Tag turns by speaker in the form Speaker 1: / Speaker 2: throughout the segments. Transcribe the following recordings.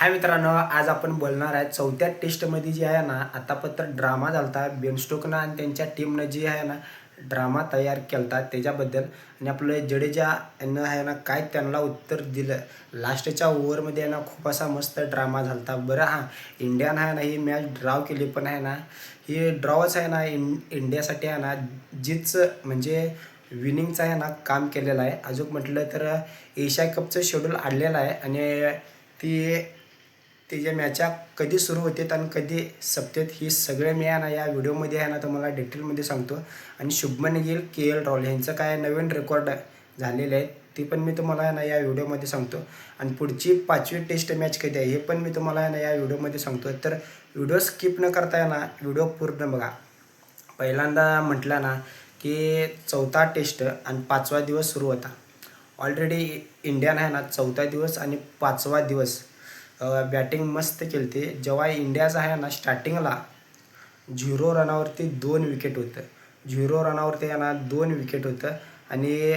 Speaker 1: हाय मित्रांनो आज आपण बोलणार आहे चौथ्या टेस्टमध्ये जी आहे ना आतापत्र ड्रामा झालता बेन स्टोकनं आणि त्यांच्या टीमनं जी आहे ना ड्रामा तयार केलता त्याच्याबद्दल. आणि आपलं जडेजा यांना आहे ना काय त्यांना उत्तर दिलं. लास्टच्या ओव्हरमध्ये आहे ना खूप असा मस्त ड्रामा झालता. बरं हां इंडियानं आहे ना ही मॅच ड्रॉ केली पण आहे ना ही ड्रॉच आहे ना इन इंडियासाठी आहे ना जीच म्हणजे विनिंगचं आहे ना काम केलेलं आहे. अजून म्हटलं तर एशिया कपचं शेड्यूल आणलेलं आहे. आणि ती त्याच्या मॅचा कधी सुरू होतात आणि कधी सपतात ही सगळे मी आहे ना या व्हिडिओमध्ये आहे ना तुम्हाला डिटेलमध्ये सांगतो. आणि शुभमन गिल के एल राहुल यांचं काय नवीन रेकॉर्ड झालेलं आहे ती पण मी तुम्हाला आहे ना या व्हिडिओमध्ये सांगतो. आणि पुढची पाचवी टेस्ट मॅच कधी आहे हे पण मी तुम्हाला आहे ना या व्हिडिओमध्ये सांगतो. तर व्हिडिओ स्किप न करता ना व्हिडिओ पूर्ण बघा. पहिल्यांदा म्हटलं ना की चौथा टेस्ट आणि पाचवा दिवस सुरू होता. ऑलरेडी इंडियन आहे ना चौथा दिवस आणि पाचवा दिवस. बॅटिंग मस्त केलते जेव्हा इंडियाचा आहे ना स्टार्टिंगला झिरो रनावरती दोन विकेट होतं. झिरो रनावरती आहे ना दोन विकेट होतं. आणि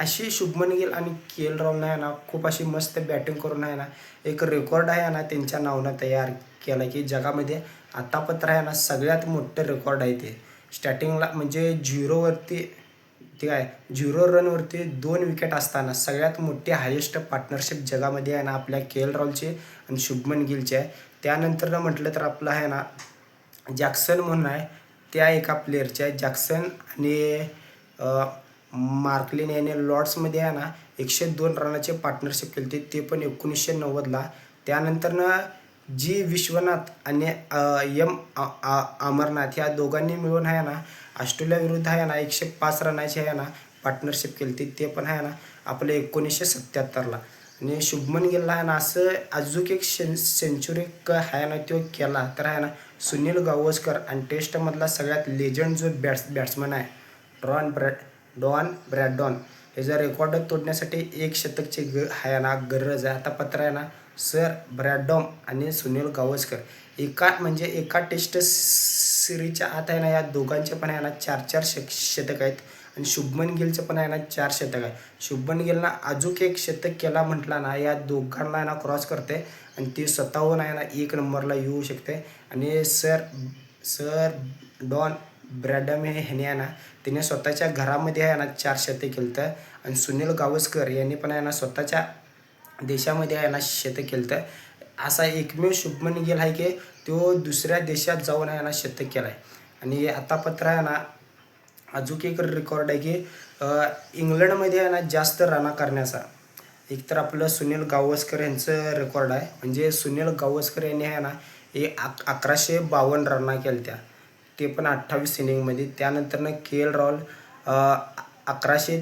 Speaker 1: अशी शुभमन गिल आणि के एल राहुलनं आहे ना खूप अशी मस्त बॅटिंग करून आहे ना एक रेकॉर्ड आहे ना त्यांच्या नावानं तयार केला की जगामध्ये आतापत्र आहे ना सगळ्यात मोठं रेकॉर्ड आहे ते. स्टार्टिंगला म्हणजे झिरोवरती ते काय झिरो रनवरती दोन विकेट असताना सगळ्यात मोठी हायेस्ट पार्टनरशिप जगामध्ये आहे ना आपल्या के एल राहुलची आणि शुभमन गिलची आहे. त्यानंतर म्हटलं तर आपलं आहे ना जॅक्सन म्हणून आहे. त्या एका प्लेअरचे आहे. जॅक्सन आणि मार्कलिन याने लॉर्ड्समध्ये आहे ना एकशे दोन रनाचे पार्टनरशिप केली होती. ते पण एकोणीसशे नव्वदला. त्यानंतरनं जी विश्वनाथ आणि यम आ- अमरनाथ या दोघांनी मिळून आहे ना ऑस्ट्रेलिया विरुद्ध आहे ना एकशे पाच रनाची आहे ना पार्टनरशिप केली होती ते पण आहे ना आपलं एकोणीसशे सत्याहत्तरला आणि शुभमन गिलला आहे ना असं अजून एक सें सेंचुरी आहे ना तो केला तर आहे ना सुनील गावस्कर आणि टेस्टमधला सगळ्यात लेजंड जो बॅट्स बॅट्समन आहे डॉन ब्रॅड डॉन ब्रॅडॉन. ह्याचा रेकॉर्ड तोडण्यासाठी एक शतकची ग आहे ना गरज आहे. आता पत्र आहे ना सर ब्रॅडॉम आणि सुनील गावस्कर. एका म्हणजे एका टेस्ट सिरीजच्या आत आहे ना या दोघांचे पण आहे ना चार चार शक शतक आहेत. आणि शुभमन गिलचं पण आहे ना चार शतक आहे. शुभमन गिलनं अजून एक शतक केला म्हटला ना या दोघांना ना क्रॉस करते. आणि ती स्वतःहून आहे ना एक नंबरला येऊ शकते. आणि सर सर डॉन ब्रॅडम हे ह्याने आहे ना त्याने स्वतःच्या घरामध्ये आहे ना चार शतक केलं तर आणि सुनील गावस्कर यांनी पण आहे ना स्वतःच्या देशामध्ये आहे ना शतक केलं तर असा एकमेव शुभमन गेला आहे की तो दुसऱ्या देशात जाऊन आहे ना शतक केला आहे आणि आता पत्र आहे ना अजून एक रेकॉर्ड आहे की इंग्लंडमध्ये आहे ना जास्त रना करण्याचा. एक तर आपलं सुनील गावस्कर यांचं रेकॉर्ड आहे. म्हणजे सुनील गावस्कर यांनी आहे ना हे अक अकराशे बावन्न रना केल्या त्या ते पण अठ्ठावीस इनिंगमध्ये त्यानंतरनं के एल राहुल अकराशे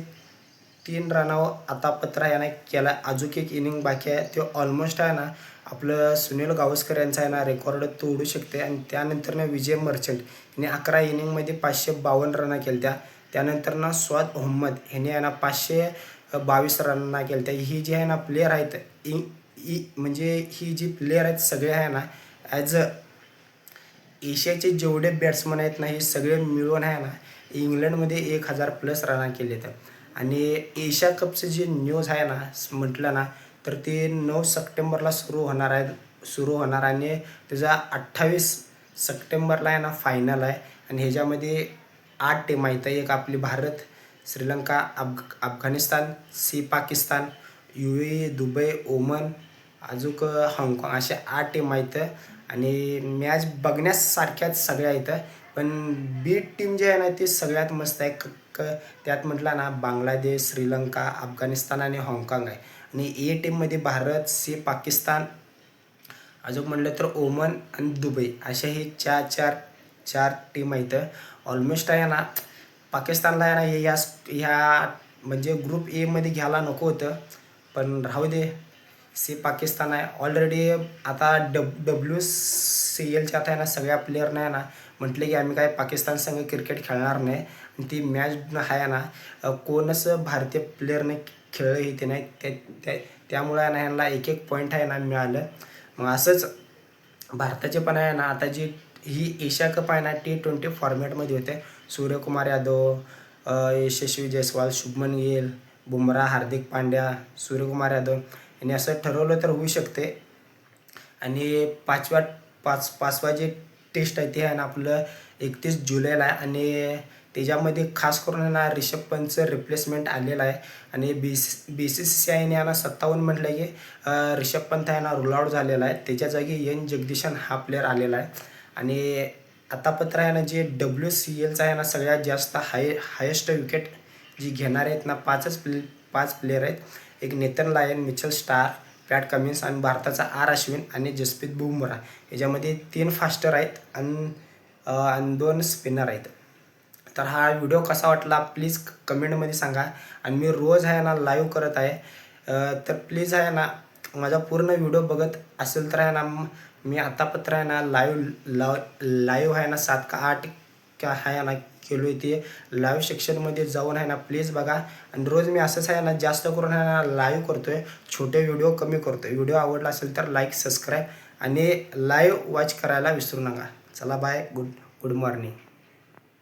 Speaker 1: तीन रनावर आता पत्रा यानं केला अजून एक इनिंग बाकी आहे. तो ऑलमोस्ट आहे ना. आपलं सुनील गावस्कर यांचा आहे ना रेकॉर्ड तोडू शकते. आणि त्यानंतरनं विजय मर्चंट. यांनी अकरा इनिंगमध्ये पाचशे बावन्न रना केल्या त्यानंतर त्यानंतरनं स्वाद मोहम्मद ह्याने आहे ना पाचशे बावीस रना केल्या ही जी आहे ना प्लेअर आहेत इ इ म्हणजे ही जी प्लेअर आहेत सगळे आहे ना ॲज अ एशियाचे जेवढे बॅट्समन आहेत ना हे सगळे मिळून आहे ना इंग्लंडमध्ये एक हजार प्लस रना केले तर आणि एशिया कपचं जे न्यूज आहे ना म्हटलं ना तर ते नऊ सप्टेंबरला सुरू होणार आहे सुरू होणार आणि त्याचा अठ्ठावीस सप्टेंबरला आहे ना फायनल आहे. आणि ह्याच्यामध्ये आठ टीम आहेत. एक आपली भारत श्रीलंका अफग Afghanistan C Pakistan U A Dubai Oman अजूक हाँगकाँग असे आठ टीम आहेत. आणि मॅच बघण्यासारख्याच सगळ्या आहेत. पण बी टीम जी आहे ना ती सगळ्यात मस्त आहे. त्यात म्हटलं ना बांगलादेश श्रीलंका अफगाणिस्तान आणि हाँगकाँग आहे. आणि ए टीममध्ये भारत सी पाकिस्तान अजून म्हटलं तर ओमन आणि दुबई अशा हे चार चार चार टीम आहेत. ऑलमोस्ट आहे ना पाकिस्तानला आहे ना हे या ह्या म्हणजे ग्रुप एमध्ये घ्यायला नको होतं. पण राहू दे सी पाकिस्तान आहे. ऑलरेडी आता डब डब्ल्यू सी एलच्या आता आहे ना सगळ्या प्लेअरना आहे ना म्हटले की आम्ही काय पाकिस्तान संघ क्रिकेट खेळणार नाही. आणि ती मॅच आहे ना कोणच भारतीय प्लेअरने खेळलं हे ते नाही. त्या त्या- त्यामुळे ना यांना एक एक पॉईंट आहे ना मिळालं. मग असंच भारताचे पण आहे ना आता जी ही एशिया कप आहे ना टी ट्वेंटी फॉर्मॅटमध्ये होते. सूर्यकुमार यादव यशस्वी जयस्वाल शुभमन गिल बुमराह हार्दिक पांड्या सूर्यकुमार यादव यांनी असं ठरवलं तर होऊ शकते. आणि पाचव्या पाच पाचवा जे टेस्ट आहे ते आहे ना आपलं एकतीस जुलैला आहे. आणि त्याच्यामध्ये खास करून ना रिषभ पंतचं रिप्लेसमेंट आलेलं आहे. आणि B C B C C आयने यांना सत्तावन्न म्हटलं की रिषभ पंत आहे ना रूल आउट झालेला आहे. त्याच्या जागी एन जगदीशन हा प्लेअर आलेला आहे. आणि आता पत्र आहे ना जे डब्ल्यू सी एलचा आहे ना सगळ्यात जास्त हाय हायेस्ट विकेट जी घेणारे आहेत ना पाचच प्ले पाच प्लेयर आहेत. एक Nathan Lyon Mitchell Starc Pat Cummins आणि भारताचा आर अश्विन आणि जसप्रीत बुमरा. याच्यामध्ये तीन फास्टर आहेत आणि आणि दोन स्पिनर आहेत. तर हा व्हिडिओ कसा वाटला प्लीज कमेंटमध्ये सांगा. आणि मी रोज आहे ना लाईव्ह करत आहे. तर प्लीज आहे ना माझा पूर्ण व्हिडिओ बघत असेल तर आहे ना मी आतापत्र आहे ना लाईव्ह लाव लाईव्ह आहे ना सात का आठ का आहे ना केलो आहे ते लाईव्ह सेक्शनमध्ये जाऊन आहे ना प्लीज बघा. आणि रोज मी असंच आहे ना जास्त करून आहे ना लाईव्ह करतो आहे छोटे व्हिडिओ कमी करतो आहे व्हिडिओ आवडला असेल तर लाईक सबस्क्राईब आणि लाईव्ह वॉच करायला विसरू नका. चला बाय गुड गुड मॉर्निंग